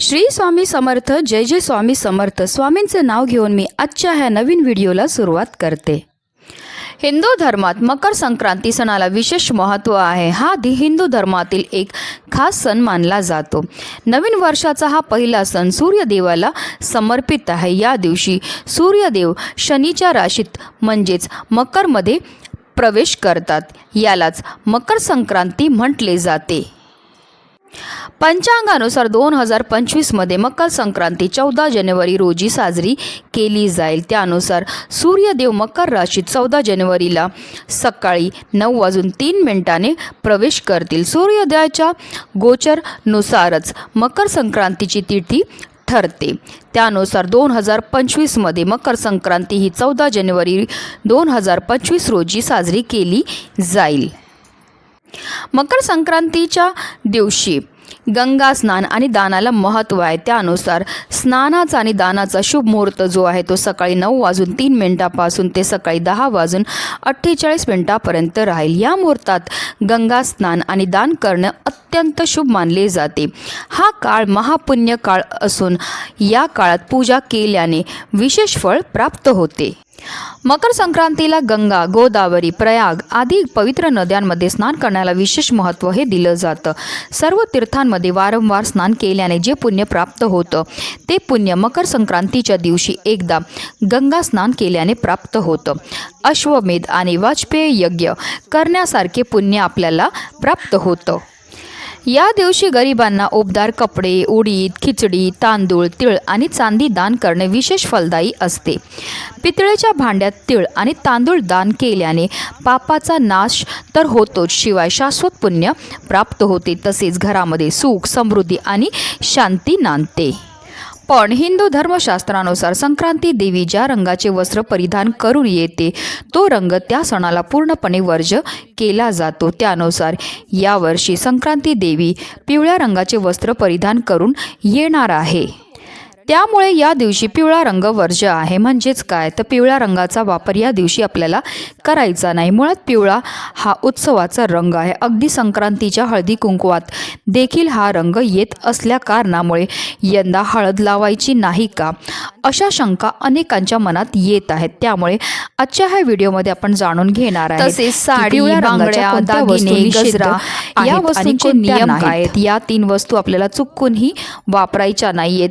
श्री स्वामी समर्थ जय जय स्वामी समर्थ. स्वामींचे नाव घेऊन मी आजच्या ह्या नवीन व्हिडिओला सुरुवात करते. हिंदू धर्मात मकर संक्रांती सणाला विशेष महत्त्व आहे. हा दि हिंदू धर्मातील एक खास सण मानला जातो. नवीन वर्षाचा हा पहिला सण सूर्यदेवाला समर्पित आहे. या दिवशी सूर्यदेव शनीच्या राशीत म्हणजेच मकरमध्ये प्रवेश करतात. यालाच मकर संक्रांती म्हटले जाते. पंचांगानुसार दोन हजार पंचवीसमध्ये मकर संक्रांती चौदा जानेवारी रोजी साजरी केली जाईल. त्यानुसार सूर्यदेव मकर राशीत चौदा जानेवारीला सकाळी नऊ वाजून तीन मिनिटाने प्रवेश करतील. सूर्योदयाच्या गोचरनुसारच मकर संक्रांतीची तिथी ठरते. त्यानुसार दोन हजार पंचवीसमध्ये मकर संक्रांती ही चौदा जानेवारी दोन हजार पंचवीस रोजी साजरी केली जाईल. मकर संक्रांतीच्या दिवशी गंगा स्नान आणि दानाला महत्त्व आहे. त्यानुसार स्नानाचा आणि दानाचा शुभ मुहूर्त जो आहे तो सकाळी नऊ वाजून तीन मिनिटापासून ते सकाळी दहा वाजून अठ्ठेचाळीस मिनिटापर्यंत राहील. या मुहूर्तात गंगा स्नान आणि दान करणं अत्यंत शुभ मानले जाते. हा काळ महापुण्य काळ असून या काळात पूजा केल्याने विशेष फळ प्राप्त होते. मकर संक्रांतीला गंगा गोदावरी प्रयाग आदी पवित्र नद्यांमध्ये स्नान करण्याला विशेष महत्त्व हे दिलं जातं. सर्व तीर्थांमध्ये वारंवार स्नान केल्याने जे पुण्य प्राप्त होतं ते पुण्य मकर संक्रांतीच्या दिवशी एकदा गंगा स्नान केल्याने प्राप्त होतं. अश्वमेध आणि वाजपेयी यज्ञ करण्यासारखे पुण्य आपल्याला प्राप्त होतं. या दिवशी गरिबांना उबदार कपडे उडीद खिचडी तांदूळ तिळ आणि चांदी दान करणे विशेष फलदायी असते. पितळेच्या भांड्यात तिळ आणि तांदूळ दान केल्याने पापाचा नाश तर होतोच शिवाय शाश्वत पुण्य प्राप्त होते. तसेच घरामध्ये सुख समृद्धी आणि शांती नांदते. पण हिंदू धर्मशास्त्रानुसार संक्रांती देवी ज्या रंगाचे वस्त्र परिधान करून येते तो रंग त्या सणाला पूर्णपणे वर्ज केला जातो. त्यानुसार यावर्षी संक्रांती देवी पिवळ्या रंगाचे वस्त्र परिधान करून येणार आहे. त्यामुळे या दिवशी पिवळा रंग वर्ज आहे. म्हणजेच काय? तर पिवळ्या रंगाचा वापर या दिवशी आपल्याला करायचा नाही. मुळात पिवळा हा उत्सवाचा रंग आहे. अगदी संक्रांतीच्या हळदी कुंकवात देखील हा रंग येत असल्या कारणामुळे यंदा हळद लावायची नाही का? अशा शंका अनेकांच्या मनात येत आहेत. त्यामुळे आजच्या ह्या व्हिडिओमध्ये आपण जाणून घेणार आहे तसेच साडी, बांगड्या, दागिने, गजरा या वस्तूंचे नियम आहेत? या तीन वस्तू आपल्याला चुकूनही वापरायच्या नाहीयेत.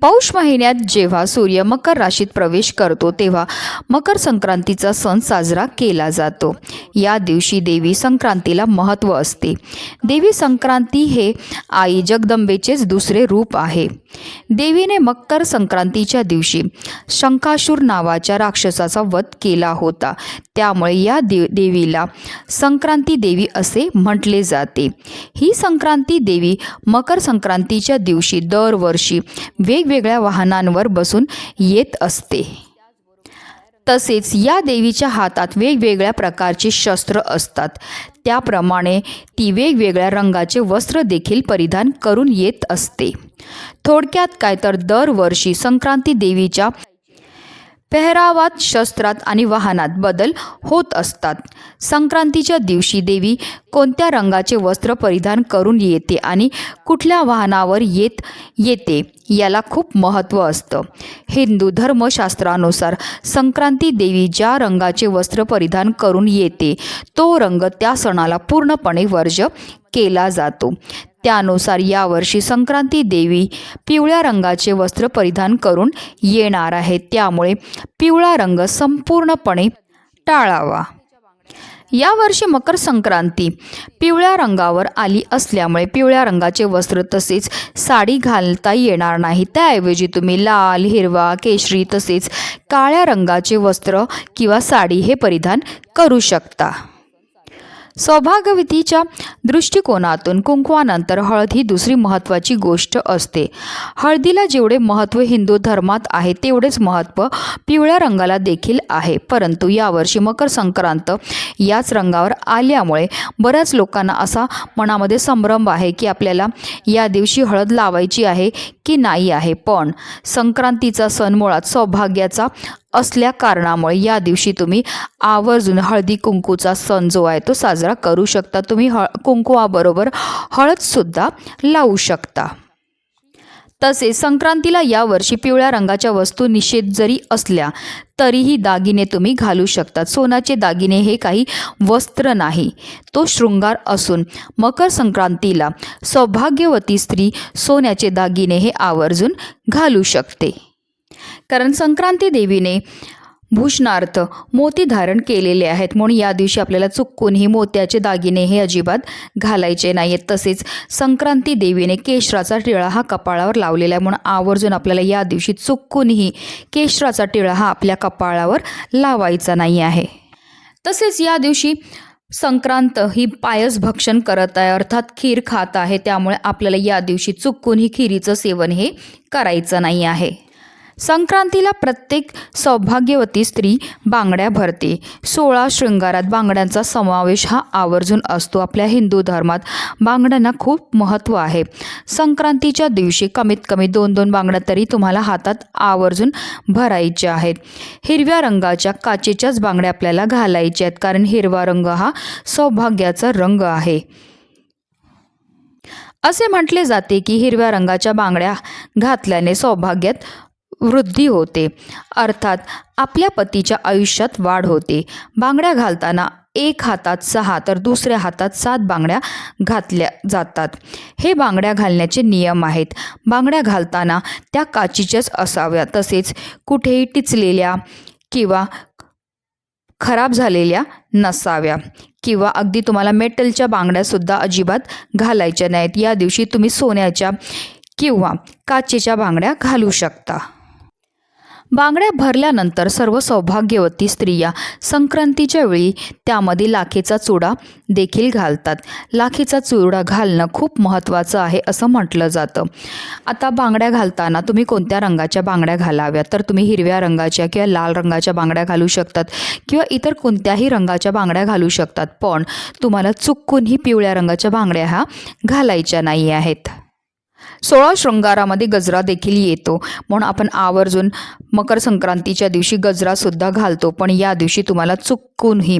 पौष महिन्यात जेव्हा सूर्य मकर राशीत प्रवेश करतो तेव्हा मकर संक्रांतीचा सण साजरा केला जातो. या दिवशी देवी संक्रांतीला महत्त्व असते. देवी संक्रांती हे आई जगदंबेचेच दुसरे रूप आहे. देवीने मकर संक्रांतीच्या दिवशी शंकाशूर नावाच्या राक्षसाचा वध केला होता. त्यामुळे या देव देवीला संक्रांती देवी असे म्हटले जाते. ही संक्रांती देवी मकर संक्रांतीच्या दिवशी दरवर्षी वेगवेगळ्या वाहनांवर बसून येत असते. तसेच या देवीच्या हातात वेगवेगळ्या प्रकारचे शस्त्र असतात. त्याप्रमाणे ती वेगवेगळ्या रंगाचे वस्त्र देखील परिधान करून येत असते. थोडक्यात काय तर दरवर्षी संक्रांती देवीच्या पेहरावात शस्त्रात आणि वाहनात बदल होत असतात. संक्रांतीच्या दिवशी देवी कोणत्या रंगाचे वस्त्र परिधान करून येते आणि कुठल्या वाहनावर येत येते याला खूप महत्त्व असतं. हिंदू धर्मशास्त्रानुसार संक्रांती देवी ज्या रंगाचे वस्त्र परिधान करून येते तो रंग त्या सणाला पूर्णपणे वर्ज केला जातो. त्यानुसार यावर्षी संक्रांती देवी पिवळ्या रंगाचे वस्त्र परिधान करून येणार आहे. त्यामुळे पिवळा रंग संपूर्णपणे टाळावा. यावर्षी मकर संक्रांती पिवळ्या रंगावर आली असल्यामुळे पिवळ्या रंगाचे वस्त्र तसेच साडी घालता येणार नाही. त्याऐवजी तुम्ही लाल हिरवा केशरी तसेच काळ्या रंगाचे वस्त्र किंवा साडी हे परिधान करू शकता. सौभाग्यवतीच्या दृष्टिकोनातून कुंकवानंतर हळद ही दुसरी महत्त्वाची गोष्ट असते. हळदीला जेवढे महत्त्व हिंदू धर्मात आहे तेवढेच महत्त्व पिवळ्या रंगाला देखील आहे. परंतु यावर्षी मकर संक्रांत याच रंगावर आल्यामुळे बऱ्याच लोकांना असा मनामध्ये संभ्रम आहे की आपल्याला या दिवशी हळद लावायची आहे की नाही आहे पण संक्रांतीचा सण मुळात सौभाग्याचा असल्या कारणामुळे या दिवशी तुम्ही आवर्जून हळदी कुंकूचा सण जो आहे तो साजरा करू शकता. तुम्ही हळ कुंकुवाबरोबर हळदसुद्धा लावू शकता. तसेच संक्रांतीला यावर्षी पिवळ्या रंगाच्या वस्तू निषेध जरी असल्या तरीही दागिने तुम्ही घालू शकतात. सोन्याचे दागिने हे काही वस्त्र नाही. तो शृंगार असून मकर संक्रांतीला सौभाग्यवती स्त्री सोन्याचे दागिने हे आवर्जून घालू शकते. कारण संक्रांती देवीने भूषणार्थ मोती धारण केलेले आहेत. म्हणून या दिवशी आपल्याला चुकूनही मोत्याचे दागिने हे अजिबात घालायचे नाही आहेत तसेच संक्रांती देवीने केशराचा टिळा हा कपाळावर लावलेला आहे. म्हणून आवर्जून आपल्याला या दिवशी चुकूनही केशराचा टिळा हा आपल्या कपाळावर लावायचा नाही आहे. तसेच या दिवशी संक्रांत ही पायस भक्षण करत आहे. अर्थात खीर खात आहे. त्यामुळे आपल्याला या दिवशी चुकून ही खिरीचं सेवन हे करायचं नाही आहे. संक्रांतीला प्रत्येक सौभाग्यवती स्त्री बांगड्या भरते. सोळा शृंगारात बांगड्यांचा समावेश हा आवर्जून असतो. आपल्या हिंदू धर्मात बांगड्यांना खूप महत्त्व आहे. संक्रांतीच्या दिवशी कमीत कमी दोन दोन बांगड्या तरी तुम्हाला हातात आवर्जून भरायच्या आहेत. हिरव्या रंगाच्या काचेच्याच बांगड्या आपल्याला घालायच्या आहेत. कारण हिरवा रंग हा सौभाग्याचा रंग आहे. असे म्हटले जाते की हिरव्या रंगाच्या बांगड्या घातल्याने सौभाग्यात वृद्धी होते. अर्थात आपल्या पतीच्या आयुष्यात वाढ होते. बांगड्या घालताना एक हातात सहा तर दुसऱ्या हातात सात बांगड्या घातल्या जातात. हे बांगड्या घालण्याचे नियम आहेत. बांगड्या घालताना त्या काचीच्याच असाव्या तसेच कुठेही टिचलेल्या किंवा खराब झालेल्या नसाव्या. किंवा अगदी तुम्हाला मेटलच्या बांगड्यासुद्धा अजिबात घालायच्या नाहीत. या दिवशी तुम्ही सोन्याच्या किंवा काचेच्या बांगड्या घालू शकता. बांगड्या भरल्यानंतर सर्व सौभाग्यवती स्त्रिया संक्रांतीच्या वेळी त्यामध्ये लाखेचा चुडा देखील घालतात. लाखेचा चुडा घालणं खूप महत्त्वाचं आहे असं म्हटलं जातं. आता बांगड्या घालताना तुम्ही कोणत्या रंगाच्या बांगड्या घालाव्या तर तुम्ही हिरव्या रंगाच्या किंवा लाल रंगाच्या बांगड्या घालू शकतात किंवा इतर कोणत्याही रंगाच्या बांगड्या घालू शकतात. पण तुम्हाला चुकूनही पिवळ्या रंगाच्या बांगड्या ह्या घालायच्या नाही आहेत. सोळा शृंगारामध्ये गजरा देखील येतो. म्हणून आपण आवर्जून मकर संक्रांतीच्या दिवशी गजरासुद्धा घालतो. पण या दिवशी तुम्हाला चुकूनही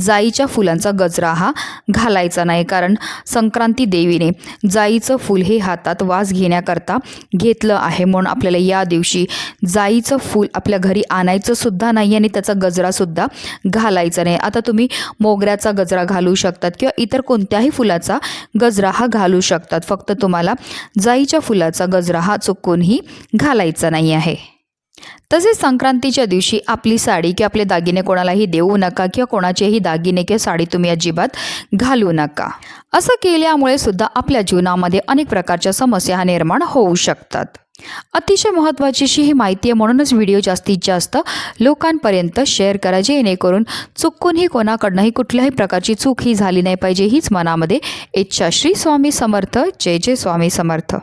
जाईच्या फुलांचा गजरा हा घालायचा नाही. कारण संक्रांती देवीने जाईचं फूल हे हातात वास घेण्याकरता घेतलं आहे. म्हणून आपल्याला या दिवशी जाईचं फूल आपल्या घरी आणायचं सुद्धा नाही आणि त्याचा गजरासुद्धा घालायचा नाही. आता तुम्ही मोगऱ्याचा गजरा घालू शकतात किंवा इतर कोणत्याही फुलाचा गजरा हा घालू शकतात. फक्त तुम्हाला जाईच्या फुलाचा गजरा हा चुकूनही घालायचा नाही आहे. तसेच संक्रांतीच्या दिवशी आपली साडी किंवा आपले दागिने कोणालाही देऊ नका किंवा कोणाचेही दागिने किंवा साडी तुम्ही अजिबात घालू नका. असं केल्यामुळे सुद्धा आपल्या जीवनामध्ये अनेक प्रकारच्या समस्या निर्माण होऊ शकतात. अतिशय महत्त्वाची अशी ही माहिती आहे म्हणूनच व्हिडिओ जास्तीत जास्त लोकांपर्यंत शेअर करा जेणेकरून चुकूनही कोणाकडनंही कुठल्याही प्रकारची चूक ही झाली नाही पाहिजे हीच मनामध्ये इच्छा. श्री स्वामी समर्थ. जय जय स्वामी समर्थ.